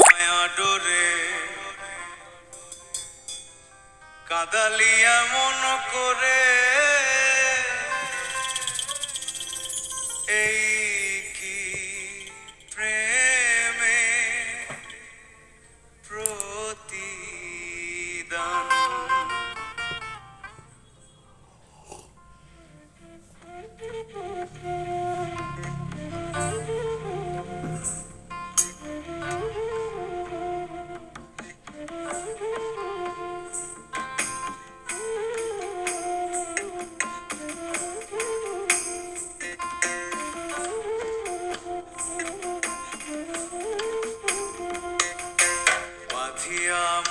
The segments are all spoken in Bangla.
মায়া ডোরে। কাদালিয়া মন করে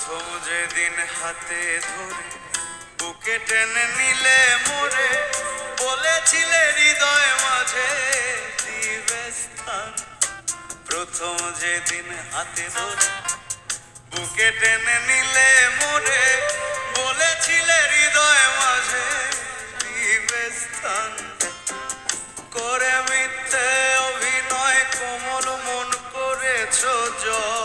প্রথম যেদিন হাতে ধরে, বুকে টেনে নিলে মোরে, বলেছিলে হৃদয় মাঝে দিবে স্থান প্রথম যেদিন হাতে ধরে, বুকে টেনে নিলে মোরে, বলেছিলে হৃদয় মাঝে দিবে স্থান করে মিথ্যে অভিনয় কোমল মন করেছ জয়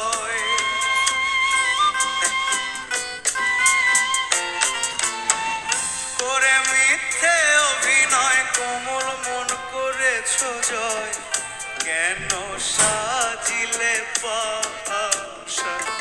করেছ জয় কেন সাজিলে পাশা